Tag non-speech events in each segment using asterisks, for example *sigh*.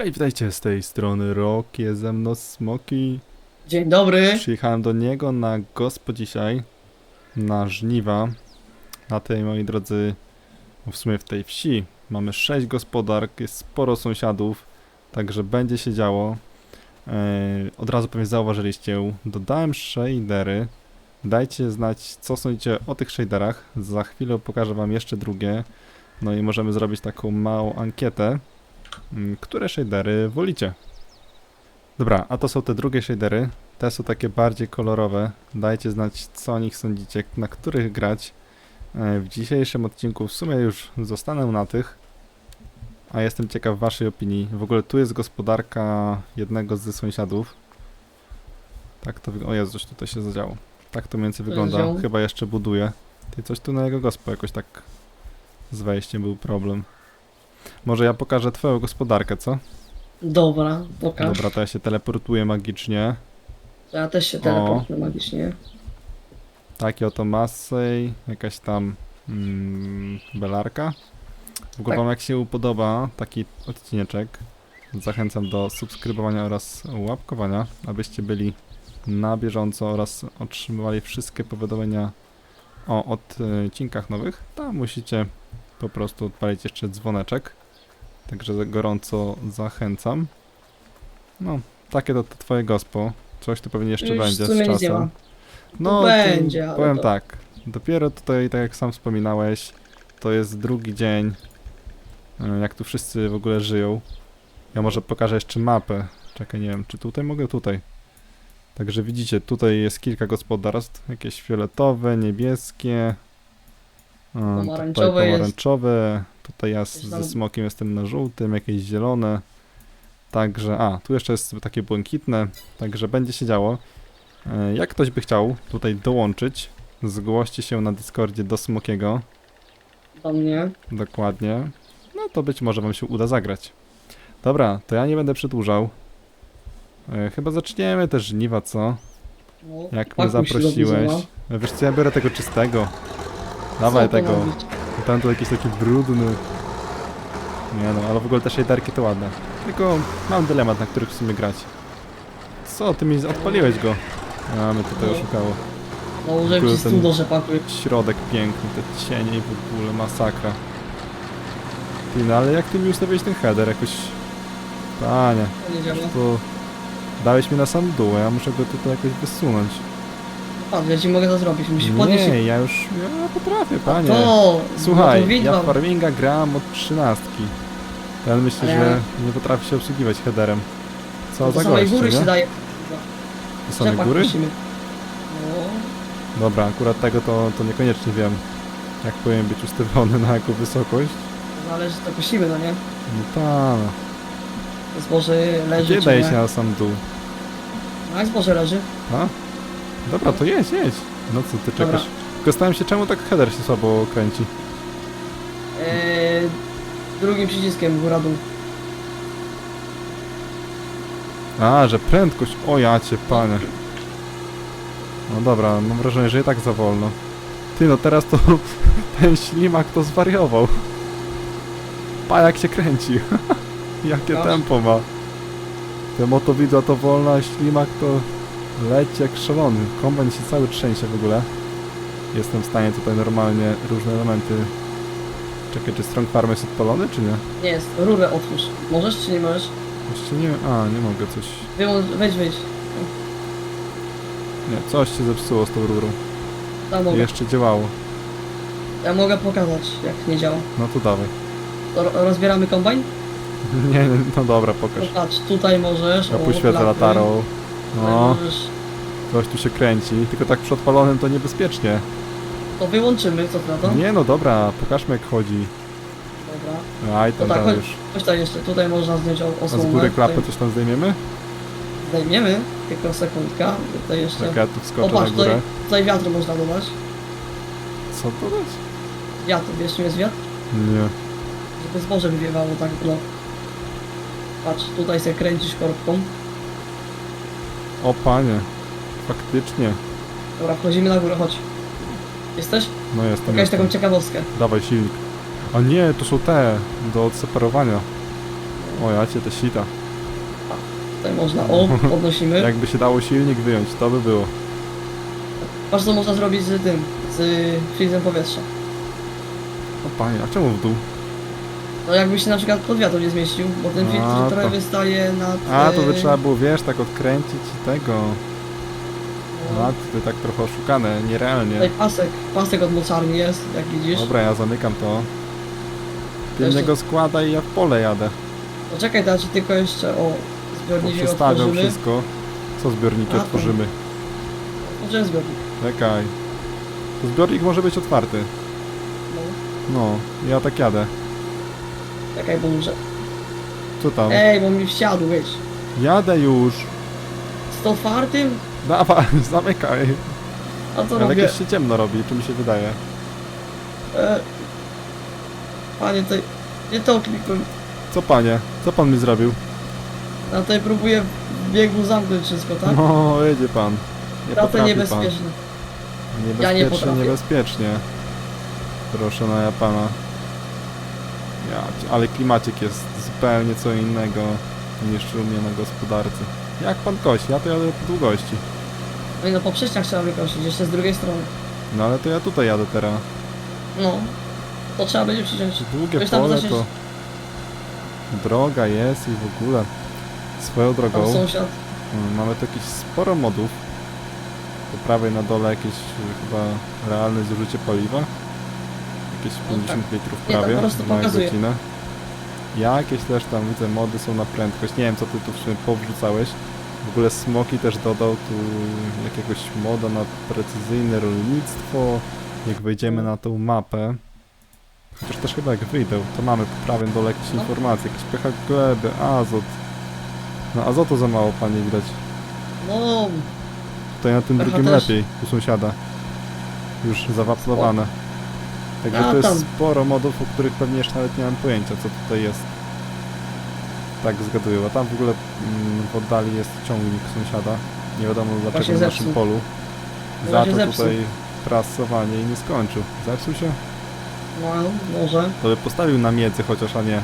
Cześć, witajcie z tej strony Rok, jest ze mną Smoki. Dzień dobry. Przyjechałem do niego na gospo dzisiaj, na żniwa. Na tej, moi drodzy, w sumie w tej wsi mamy 6 gospodark, jest sporo sąsiadów, także będzie się działo. Eee, od razu pewnie zauważyliście, dodałem shadery. Dajcie znać, co sądzicie o tych shaderach. Za chwilę pokażę wam jeszcze drugie. No i możemy zrobić taką małą ankietę. Mm, Które shadery wolicie? Dobra, a to są te drugie shadery. Te są takie bardziej kolorowe. Dajcie znać, co o nich sądzicie, na których grać. E, W dzisiejszym odcinku w sumie już zostanę na tych. A jestem ciekaw waszej opinii. W ogóle tu jest gospodarka jednego z sąsiadów. Tak to wygląda. O Jezus, tutaj się zadziało. Tak to mniej więcej wygląda. Chyba jeszcze buduje. Ty coś tu na jego gospo jakoś tak z wejściem był problem. Może ja pokażę twoją gospodarkę, co? Dobra, pokaż. Dobra, to ja się teleportuję magicznie. Ja też się teleportuję magicznie. Takie oto Massey, jakaś tam mm, belarka. W ogóle Tak. wam jak się podoba taki odcineczek, zachęcam do subskrybowania oraz łapkowania, abyście byli na bieżąco oraz otrzymywali wszystkie powiadomienia o odcinkach nowych. Tam musicie po prostu odpalić jeszcze dzwoneczek. Także gorąco zachęcam. No, takie to, to twoje gospo. Coś tu pewnie jeszcze Już będzie z czasem. No, będzie, powiem to- tak. Dopiero tutaj, tak jak sam wspominałeś, to jest drugi dzień, e, jak tu wszyscy w ogóle żyją. Ja może pokażę jeszcze mapę. Czekaj, nie wiem, czy tutaj mogę? Tutaj. Także widzicie, tutaj jest kilka gospodarstw, jakieś fioletowe, niebieskie, e, tutaj Pomarańczowe jest. pomarańczowe, tutaj ja z, ze smokiem jestem na żółtym, jakieś zielone. Także, a, tu jeszcze jest takie błękitne, także będzie się działo. E, Jak ktoś by chciał tutaj dołączyć, zgłoście się na Discordzie do Smokiego, Do mnie. dokładnie, no to być może wam się uda zagrać. Dobra, to ja nie będę przedłużał. E, Chyba zaczniemy też żniwa, co? No, Jak mnie do zaprosiłeś. E, Wiesz co, ja biorę tego czystego. Dawaj Co tego. ma być? Ten to jakiś taki brudny. Nie no, ale w ogóle te shaderki to ładne. Tylko mam dylemat, na których w sumie grać. Co, ty mi odpaliłeś go? A, mnie tutaj No. oszukało. No, użyłem ogóle ci ten- studo, że pakuj. Środek piękny, te cienie i w ogóle masakra. Ty, no ale jak ty mi ustawiłeś ten header jakoś... Panie, To nie działa. to... Dałeś mi na sam dół, a ja muszę go tutaj jakoś wysunąć. Patrz, ja ci mogę to zrobić. Musisz podnieść... Nie, ja już... Ja potrafię, panie. To! Słuchaj, no to ja w farminga gram od trzynastki. Ten myśli, Ale że nie potrafi się obsługiwać headerem. Co Do za samej gościu, góry się daje. Do samej Rzepak góry? musimy. No, Dobra, akurat tego to, to niekoniecznie wiem. Jak powinien być ustawiony, na jaką wysokość. zależy to kosimy, no nie? No ta. To zboże leży, Gdzie czy daje nie? się na sam dół? No, jak zboże leży? A? Dobra, to jedź, jedź. No co ty czekasz? Tylko stałem się, czemu tak header się słabo kręci? Eee, drugim przyciskiem góra-dół. A, że prędkość, o ja cię panie. No dobra, mam wrażenie, że i tak za wolno. Ty no teraz to *laughs* ten ślimak to zwariował. Pa jak się kręci. *laughs* Jakie tempo ma. Te motowidła to wolno, a ślimak to leci jak szalony. Kombajn się cały trzęsie w ogóle. Jestem w stanie tutaj normalnie różne elementy... Czekaj, czy strong farm jest odpalony, czy nie? Nie jest, rurę otwórz. Możesz czy nie możesz? Jeszcze nie... A, nie mogę coś... Wyłącz, wejdź, wejdź. Nie, coś się zepsuło z tą rurą. Ja mogę, Jeszcze działało. ja mogę pokazać jak nie działa. No to dawaj. To ro- rozbieramy kombajn? *laughs* Nie, no dobra, No pokaż. patrz, tutaj możesz. Ja o, poświecę latarą. No, możesz. coś tu się kręci. Tylko tak przy odpalonym to niebezpiecznie. To wyłączymy, co to? Nie no dobra, pokażmy jak chodzi. Dobra. Aj, To tam, tak, tam chodź, już. chodź tutaj jeszcze, tutaj można zdjąć o- A osłonę. z góry klapy tutaj coś tam zdejmiemy? Zdejmiemy, tylko sekundka. Tutaj jeszcze. Tak, ja tu wskoczę na patrz, tutaj, górę. tutaj wiatr można dodać. Co to jest? Wiatr, wiesz czym jest wiatr? Nie. Żeby zboże wywiewało tak, no. Patrz, tutaj sobie kręcisz korbką. O panie. Faktycznie. Dobra, wchodzimy na górę, chodź. Jesteś? No jestem, Pokaż jestem. taką ciekawostkę. Dawaj silnik. A nie, to są te do odseparowania. O, ja cię te sita. Tutaj można, o, *laughs* podnosimy. Jakby się dało silnik wyjąć, to by było. Patrz co można zrobić z tym, z filtrem powietrza. O panie, a czemu w dół? No jakby się na przykład pod wiatr nie zmieścił, bo ten A, filtr trochę to- wystaje nad... A, to by e, trzeba było, wiesz, tak odkręcić i tego. no, A, to tak trochę oszukane, nierealnie. Tutaj pasek, pasek od mocarni jest, jak widzisz. Dobra, ja zamykam to. Ty mnie go składa i ja w pole jadę. Poczekaj, teraz ci tylko jeszcze o zbiorniki Przestawiam otworzymy. wszystko. Co zbiorniki A, to- otworzymy? Otworzyłem zbiornik. Czekaj. To zbiornik może być otwarty. No, No, ja tak jadę. Czekaj, bo muszę. Co tam? Ej, bo mi wsiadł, wiesz. Jadę już. Z to otwartym? Dawaj, *laughs* zamykaj. A co Ale robię? jakieś się ciemno robi, czy mi się wydaje? E... Panie, tutaj... Nie to klikłem. Co panie? Co pan mi zrobił? Ja tutaj próbuję w biegu zamknąć wszystko, tak? No, jedzie pan. Nie Pracę potrafi pan. niebezpieczne. Ja nie Niebezpiecznie, potrafię. niebezpiecznie. Proszę na. Ja, cię- ale klimacik jest zupełnie co innego niż u mnie na gospodarce. Jak pan kosi? Ja to jadę po długości. No i no po przejściach trzeba wykosić, jeszcze z drugiej strony. No ale to ja tutaj jadę teraz. No. To trzeba będzie przyciąć. Długie tam pole to... Droga jest i w ogóle. Swoją Tam drogą sąsiad. mm, mamy tu jakieś sporo modów. Po prawej na dole jakieś y, chyba realne zużycie paliwa. Jakieś No 50 litrów Nie, tak prawie po prostu na pokazuje. godzinę. Jakieś też tam widzę mody są na prędkość. Nie wiem co ty tu w sumie powrzucałeś. W ogóle Smoki też dodał tu jakiegoś moda na precyzyjne rolnictwo. Jak wejdziemy na tą mapę, chociaż też chyba jak wyjdę, to mamy po prawym dole jakieś No. informacje, jakieś pH gleby, azot. No azotu za mało panie widać. No, Tutaj na tym drugim też. lepiej, u sąsiada. Już zawaplowane. Także A, to jest tam. sporo modów, o których pewnie jeszcze nawet nie mam pojęcia, co tutaj jest. Tak zgaduję, a tam w ogóle mm, w oddali jest ciągnik sąsiada. Nie wiadomo dlaczego w naszym zepsuł. polu. Chyba Za się to zepsuł. tutaj prasowanie i nie skończył. Zepsuł się? no, może. To by postawił na miedzy chociaż, a nie.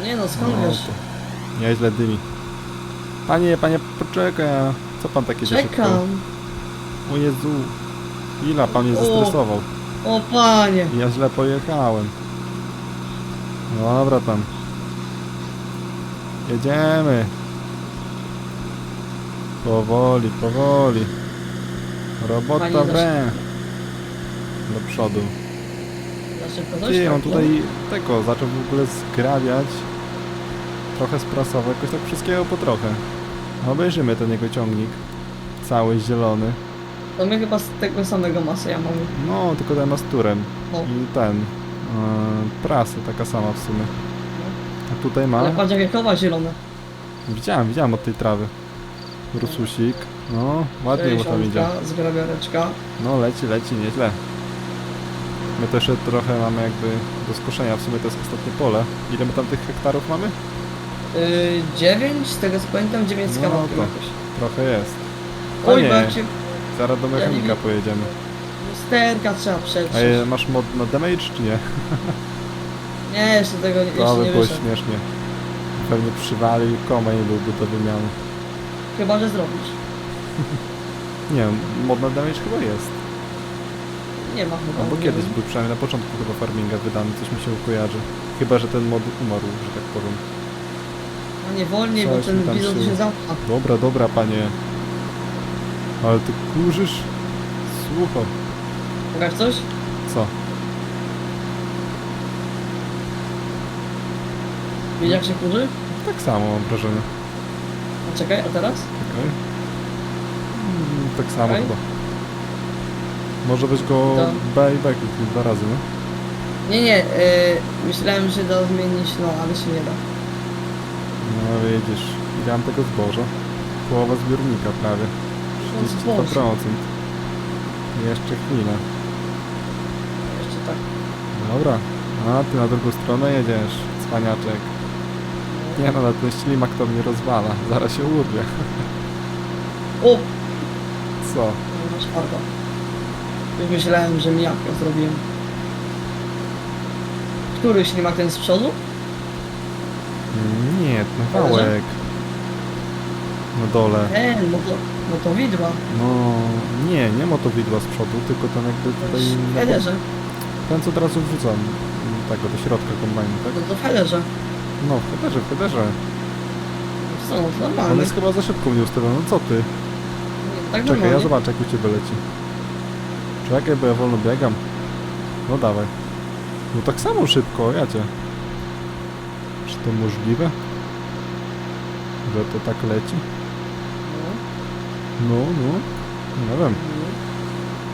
No nie no, skąd No, wiesz? to Nieźle dymi. Panie, panie, poczekaj. Co pan takie szybko? Czekam. O Jezu. Ile pan mnie zestresował? O panie. Ja źle pojechałem. Dobra tam. Jedziemy. Powoli, powoli. Robota zaś- we. Do przodu. Coś Ty, on tak, tutaj tego zaczął w ogóle zgrabiać. Trochę sprasował, jakoś tak wszystkiego po trochę. Obejrzymy ten jego ciągnik. Cały zielony. To my chyba z tego samego masy ja mamy. No, tylko ten ma z turem. No. I ten. Yy, prasy taka sama w sumie. A tutaj ma. Ale patrz jakie koła zielone. Widziałem, widziałem od tej trawy. Rususik. No, ładnie mu tam idzie. 60, zgrabiareczka. No, leci, leci, nieźle. My jeszcze trochę mamy jakby do skoszenia. W sumie to jest ostatnie pole. Ile my tam tych hektarów mamy? Yy, 9, z tego co pamiętam, 9 z No jakoś. Trochę jest. Oj, Panie. Zaraz do mechanika pojedziemy. lusterka trzeba A przetrzeć. je, masz mod na damage czy nie? *laughs* Nie, jeszcze tego nie- To jeszcze by nie było śmiesznie. Pewnie przywalił komej byłby do wymiany. Chyba, że zrobisz. *laughs* Nie wiem, mod na damage chyba jest. Nie ma chyba. Albo nie kiedyś wiem. był, przynajmniej na początku chyba farminga wydany, coś mi się kojarzy. Chyba, że ten mod umarł, że tak powiem. A nie wolniej, bo Coś mi ten tam bizon się- się zamkna. Dobra, dobra, panie. Ale ty kurzysz? Słuchaj. Pokaż coś? Co? Widzisz jak się kurzy? Tak samo mam wrażenie. A czekaj, a teraz? Czekaj. Mm, Tak samo Okej. chyba. Może weź go To- B i B dwa razy, no? Nie, nie, yy, myślałem, że da zmienić, no ale się nie da. No widzisz, ile mam tego zboża? Połowa zbiornika prawie. No, zboże. 32%. Jeszcze chwilę. Jeszcze tak. Dobra. A ty na drugą stronę jedziesz, cwaniaczek. Nie no, ale ten ślimak to mnie rozwala. Zaraz się urwie. O! Co? No. Już myślałem, że mijawkę zrobiłem. Który ślimak ten z przodu? Nie, ten wałek. Na dole. Ten, no to, no to widła. No, nie, nie motowidła z przodu, tylko ten jakby tutaj... W headerze. Ten co teraz wrzucam. Tego, do środka kombajnu, tak? No to w headerze. No, w headerze, w headerze. No to On jest chyba za szybko mnie ustawiony, no co ty? Tak Czekaj, ja normalnie. zobaczę jak u ciebie leci. Czekaj, bo ja wolno biegam. No dawaj. No tak samo szybko, ja cię. Czy to możliwe? Że to tak leci? No, No. Nie wiem.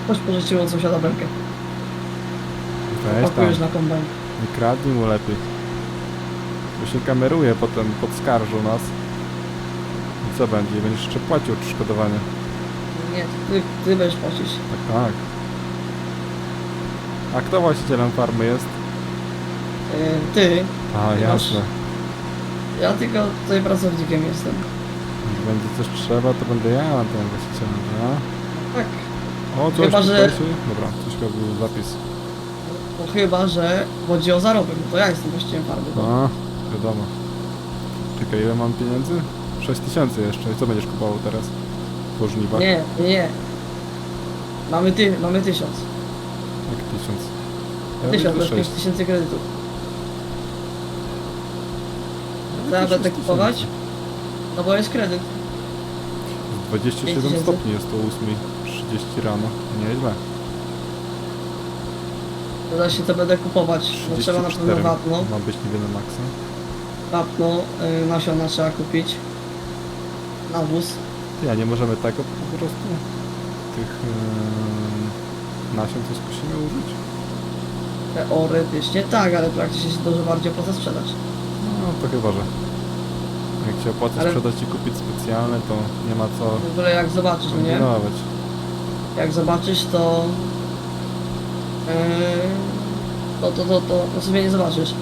Chodź pożyczyło od sąsiada belkę. Weź tam. Pakujesz na kombajn. Nie kradnij mu lepiej. Bo się kameruje potem, podskarżą nas. I co będzie? Będziesz jeszcze płacił odszkodowanie. Nie, ty, ty będziesz płacić. Tak, tak. A kto właścicielem farmy jest? Yy, ty, A, Ty jasne. ja tylko tutaj pracownikiem jestem. Będzie coś trzeba, to będę ja ten właścicielem, a? Tak. O, coś Chyba, że- się... Dobra, coś robił zapis. No chyba, że chodzi o zarobek, to ja jestem właścicielem farmy. No. Wiadomo. Czekaj, ile mam pieniędzy? 6 tysięcy jeszcze. I co będziesz kupował teraz? Po żniwach? Nie, nie, nie. Mamy ty, mamy tysiąc. Jak tysiąc? Ja Tysiąc, to widzę jest pięć sześć. tysięcy kredytów. Co ja będę kupować? No bo jest kredyt. 27 tysięcy. stopni jest o 8.30 rano. Nieźle. Teraz się to będę kupować. No trzeba na pewno 34 wapno. ma być niby na maksa. Wapno, y, nasiona trzeba kupić. Nawóz. Ja nie możemy tego po prostu tych yy, nasion co skusimy użyć? Teoretycznie tak, ale praktycznie się dużo bardziej opłaca sprzedać. No to chyba, że jak się opłaca Ale- sprzedać i kupić specjalne, to nie ma co W ogóle jak zobaczysz, no nie? kombinować. Jak zobaczysz, to... Yy, to, to, to, to, to sobie nie zobaczysz.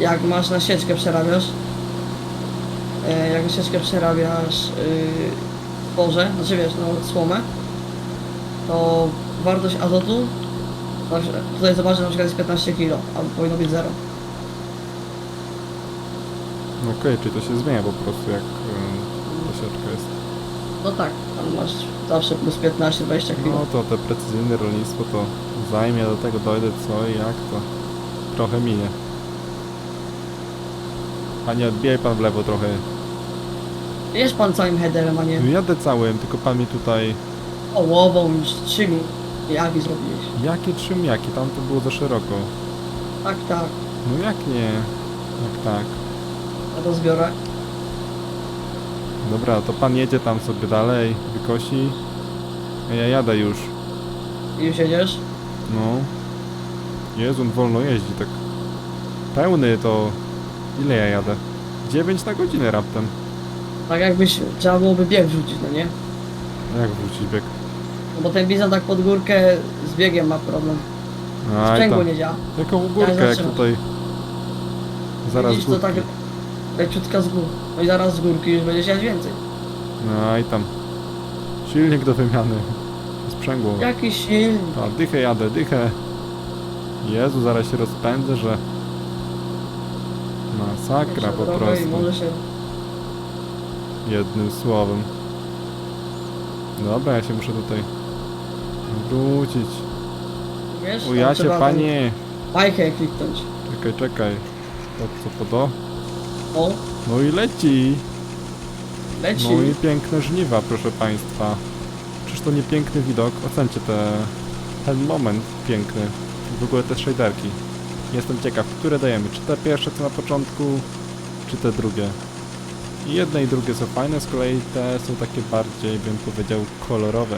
Jak masz na sieczkę przerabiasz, yy, jak na sieczkę przerabiasz yy, zboże, znaczy wiesz, no słomę, to wartość azotu, tutaj zobaczę na przykład jest 15 kg, albo powinno być 0. Okej, czyli to się zmienia po prostu jak yy, ta sieczka jest. No tak, tam masz zawsze plus 15-20 kg. No to te precyzyjne rolnictwo to zajmie do tego dojdę co i jak to trochę minie. Panie odbijaj pan w lewo trochę. Jest pan całym headerem, a nie No jadę całym, tylko pan mi tutaj połową już trzy mi jaki zrobiłeś. Jakie czym jakie? Tam to było za szeroko. Tak, tak, No jak nie? Jak tak? Dobra, to pan jedzie tam sobie dalej, wykosi. A ja jadę już. I już jedziesz? No. Jezu, on wolno jeździ tak. Pełny to... Ile ja jadę? 9 na godzinę raptem. Tak jakbyś trzeba byłoby bieg wrzucić, no nie? Jak wrócić bieg? No bo ten bizon tak pod górkę z biegiem ma problem. Aj Sprzęgło tam. nie działa. Jaką górkę jak tutaj... Zaraz Widzisz, to górki. Tak leciutka z gór. No i zaraz z górki już będziesz jechać więcej. No i tam. Silnik do wymiany. Sprzęgło. Jakiś silnik. A, dychę jadę, dychę. Jezu, zaraz się rozpędzę, że... Masakra po trochę prostu. Może się... Jednym słowem. Dobra, ja się muszę tutaj wrócić. Wiesz, Ujacie trzeba panie! Bajkę kliknąć. Czekaj, czekaj. To co po to? O, No i leci! leci. No i piękne żniwa, proszę państwa. Czyż to nie piękny widok? Ocencie te, ten moment piękny. W ogóle te shaderki. Jestem ciekaw, które dajemy. Czy te pierwsze co na początku, czy te drugie. I jedne i drugie są fajne, z kolei te są takie bardziej, bym powiedział, kolorowe.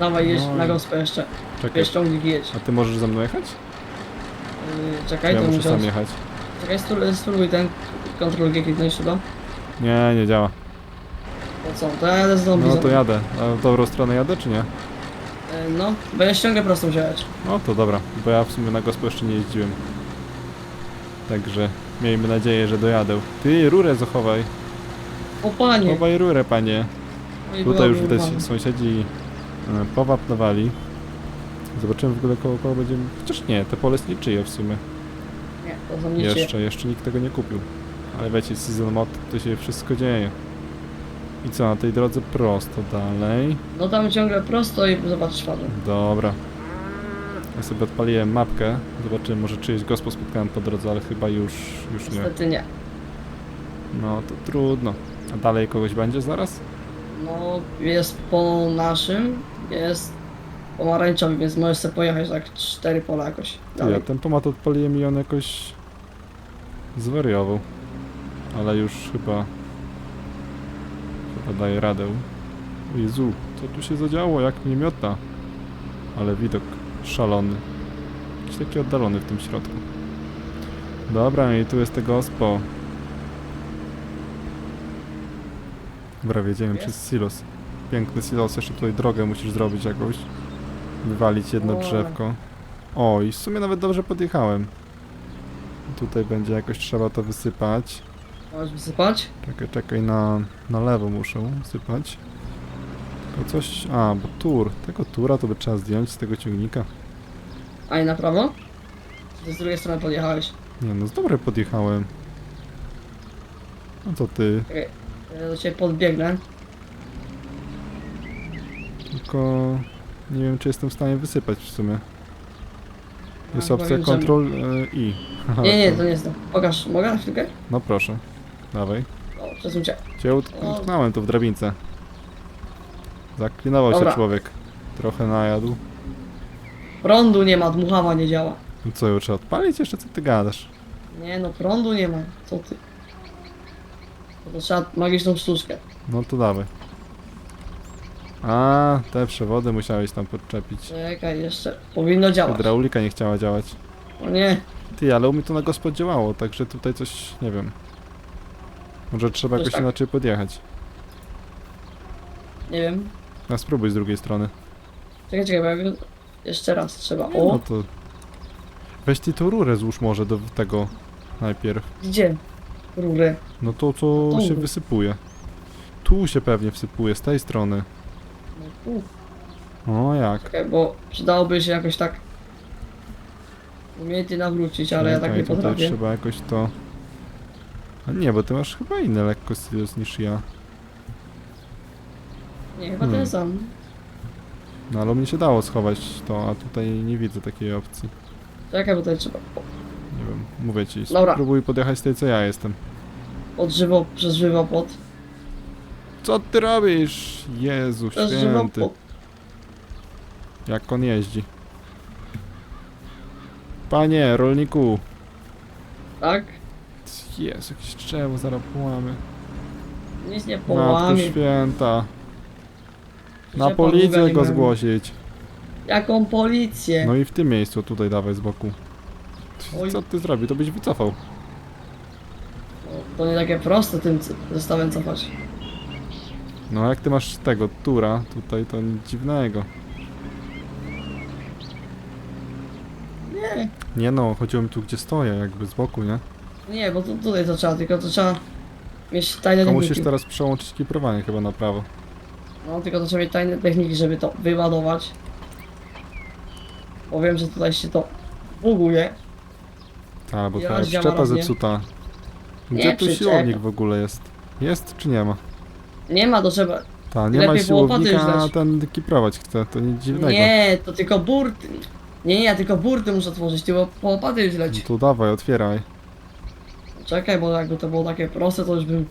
Dawaj, jedź No na gospę jeszcze. Czekaj, Wiesz, ciągnik jedź. a ty możesz ze mną jechać? Yy, czekaj, ja to muszę muszę... sam jechać? Czekaj, spró- spróbuj ten Ctrl G kliknąć chyba. Nie, nie działa. To co, to ja jadę z zombie. No to jadę. A w dobrą stronę jadę, czy nie? Yy, No, będziesz ściągę prostą wziąć. No to dobra, bo ja w sumie na gospę jeszcze nie jeździłem. Także miejmy nadzieję, że dojadę. Ty, rurę zachowaj. O panie! Chowaj rurę, panie. No i Tutaj już widać urwana. sąsiedzi e, powapnowali. Zobaczymy w ogóle koło koło będziemy... Chociaż nie, te pole jest niczyje w sumie. Niczyje. Jeszcze, jeszcze nikt tego nie kupił. Ale wiecie, season mod to się wszystko dzieje. I co, na tej drodze prosto dalej. No tam ciągle prosto i zobaczysz fazę. Dobra. Ja sobie odpaliłem mapkę. Zobaczymy, może czyjeś gospo spotkałem po drodze, ale chyba już, już nie. Niestety nie. No to trudno. A dalej kogoś będzie zaraz? No jest po naszym, jest pomarańczowy, więc możesz sobie pojechać tak cztery pola jakoś. Ty, ja Dalej. tempomat odpaliłem i on jakoś zwariował. Ale już chyba chyba daje radę. O Jezu, co tu się zadziało? Jak mnie miota. Ale widok szalony. Jakiś taki oddalony w tym środku. Dobra, i tu jest tego ospo. Dobra, wjedziemy Jest? przez silos. Piękny silos, jeszcze tutaj drogę musisz zrobić jakąś. Wywalić jedno drzewko. O, i w sumie nawet dobrze podjechałem. Tutaj będzie jakoś trzeba to wysypać. Możesz wysypać? Czekaj, czekaj, na, na lewo muszę sypać. Tylko coś... A, bo tur. Tego tura to by trzeba zdjąć z tego ciągnika. A i na prawo? Ty z drugiej strony podjechałeś. Nie no, z dobrej podjechałem. No to ty. Czekaj, ja do ciebie podbiegnę. Tylko... Nie wiem, czy jestem w stanie wysypać w sumie. Jest No, opcja powiem, że- Ctrl e, I. Aha, *laughs* Nie, nie, to- nie jest to. Pokaż, mogę na chwilkę? No proszę. Dawaj. O, przesuń cię. Cię ut- O. utknąłem tu w drabince. Zaklinował się Dobra. człowiek. Trochę najadł. Prądu nie ma, dmuchawa nie działa. No co, już trzeba odpalić jeszcze? Co ty gadasz? Nie no, prądu nie ma. Co ty? No To trzeba magiczną sztuczkę. No to dawaj. A, te przewody musiałeś tam podczepić. Czekaj, jeszcze. Powinno działać. Hydraulika nie chciała działać. O nie, Ty, ale u mnie to na gospod działało, także tutaj coś, nie wiem. Może trzeba Coś jakoś tak. inaczej podjechać. nie wiem. A spróbuj z drugiej strony. Czekaj, czekaj, bo ja wiem- jeszcze raz trzeba. No O, to... Weź ty tą rurę złóż może do tego najpierw. gdzie? Rury. No to co Tu. się wysypuje. Tu się pewnie wsypuje, z tej strony. No. O jak. Czekaj, bo przydałoby się jakoś tak umiejętnie nawrócić, ale ja tak Czekaj, nie tutaj potrafię. trzeba jakoś to... A nie, bo ty masz chyba inny lekko silos niż ja. Nie, chyba Hmm. ten sam. No ale mnie się dało schować to, a tutaj nie widzę takiej opcji. Czekaj, bo tutaj trzeba Nie wiem, mówię ci, Dobra. spróbuj podjechać z tej co ja jestem. od żywo, przez żywopłot. Co ty robisz? Jezu święty. Jak on jeździ. Panie, rolniku. Tak? Jezu, jakieś drzewo zaraz połamy. Nic nie Matko połamie. święta. Na policję go zgłosić. Jaką policję? No i w tym miejscu, tutaj dawaj z boku. Oj. Co ty zrobi? To byś wycofał. No, to nie takie proste tym c- zestawem cofać. No jak ty masz tego tura tutaj, to nic dziwnego. Nie, Nie no, chodziło mi tu gdzie stoję, jakby z boku, nie? nie, bo tu, tutaj to trzeba, tylko to trzeba mieć tajne techniki. musisz teraz przełączyć kiprowanie chyba na prawo. No, tylko to trzeba mieć tajne techniki, żeby to wyładować. Bo wiem, że tutaj się to buguje. A, bo przyczepa raz nie. zepsuta. Gdzie Nie tu przyczepa. siłownik w ogóle jest? Jest czy nie ma? Nie ma, to trzeba... Ta, nie ma było siłownika, a ten kiprować chce, to nic dziwnego. Nie, to tylko burty. Nie, nie, ja tylko burty muszę otworzyć, tylko po łopaty już No leci. to dawaj, otwieraj. Czekaj, bo jakby to było takie proste, to już bym...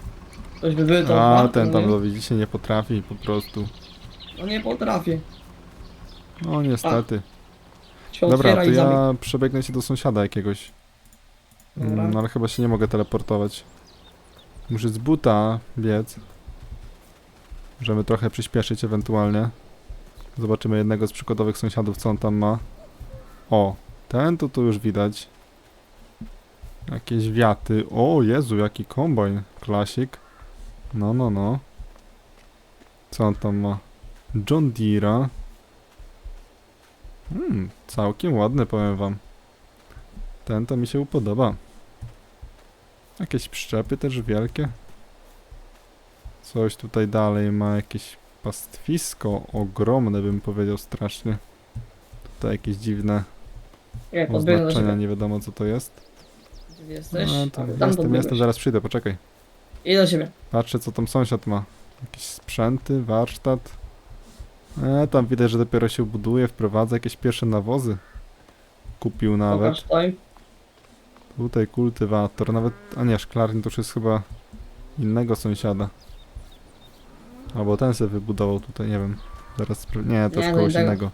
To już by były to A, otwarte, ten no tam, nie? no widzicie, nie potrafi po prostu. No nie potrafię. No niestety. Się Dobra, otwiera to i zamyka. ja przebiegnę się do sąsiada jakiegoś. Dobra. Mm, ale chyba się nie mogę teleportować. Muszę z buta biec. Możemy trochę przyspieszyć ewentualnie. Zobaczymy jednego z przykładowych sąsiadów, co on tam ma. O, ten to tu już widać. Jakieś wiaty. O Jezu, jaki kombajn. Klasik. No, no, no. Co on tam ma? John Deere'a. Hmm, całkiem ładny, powiem wam. Ten to mi się podoba. Jakieś przyczepy też wielkie. Coś tutaj dalej ma jakieś pastwisko ogromne bym powiedział strasznie. Tutaj jakieś dziwne do oznaczenia, siebie. nie wiadomo co to jest. Jesteś? No, to tam jestem, jestem, podbiegłeś. zaraz przyjdę, poczekaj. I do ciebie. Patrzę, co tam sąsiad ma. Jakieś sprzęty, warsztat. E, tam widać, że dopiero się buduje, wprowadza jakieś pierwsze nawozy. Kupił nawet. Pokaż tutaj. Tutaj kultywator, nawet, a nie, szklarnia to już jest chyba innego sąsiada. Albo ten sobie wybudował tutaj, nie wiem. Zaraz, spra- nie, to Nie, jest no kogoś innego. innego.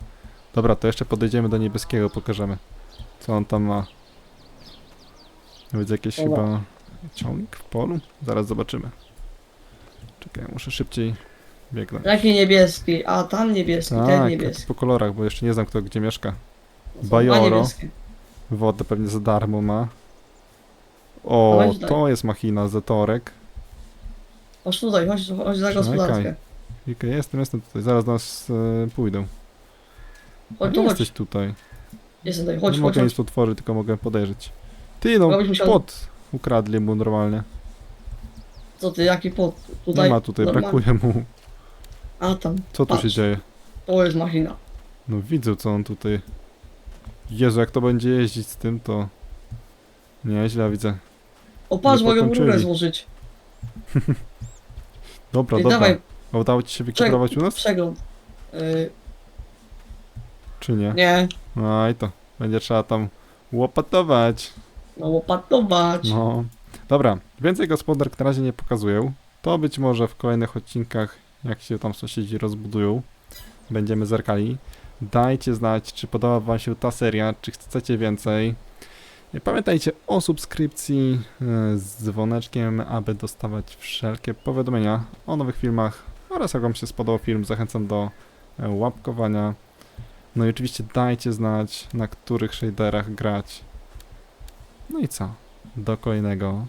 Dobra, to jeszcze podejdziemy do niebieskiego, pokażemy. Co on tam ma. Widzę jakieś Dobra. chyba ciągnik w polu? Zaraz zobaczymy. Czekaj, muszę szybciej biegnąć. Jaki niebieski? A tam niebieski, ten Tak, niebieski. po kolorach, bo jeszcze nie znam kto gdzie mieszka. Bajoro. dwa niebieskie. Wodę pewnie za darmo ma. O, to jest machina, Zetorek. Chodź tutaj, chodź, chodź za Czekaj. gospodarkę. Wika, jestem, jestem tutaj, zaraz do nas e, pójdą. Chodź nie tu, jesteś chodź. tutaj. Jestem tutaj, nie chodź, chodź, mogę chodź. nic otworzyć, tylko mogę podejrzeć. Ty no, Robisz musiał- pot ukradli mu normalnie. Co ty, jaki pot? Tutaj? nie ma tutaj, normalnie. brakuje mu. A tam, Co tu się Patrz. dzieje? to jest machina. No widzę co on tutaj... Jezu, jak to będzie jeździć z tym, to... Nieźle widzę. O patrz, Nie mogę mu pokończyli. rurę złożyć. *laughs* Dobra, Ej, dobra. dawaj, A udało ci się wykierować u nas? przegląd. Yy, Czy nie? nie, No i to. Będzie trzeba tam łopatować. no łopatować. No. Dobra, więcej gospodark na razie nie pokazuję. To być może w kolejnych odcinkach, jak się tam sąsiedzi rozbudują, będziemy zerkali. Dajcie znać, czy podoba Wam się ta seria, czy chcecie więcej. Pamiętajcie o subskrypcji e, z dzwoneczkiem, aby dostawać wszelkie powiadomienia o nowych filmach oraz jak Wam się spodobał film, zachęcam do e, łapkowania. No i oczywiście dajcie znać, na których shaderach grać. No i co? Do kolejnego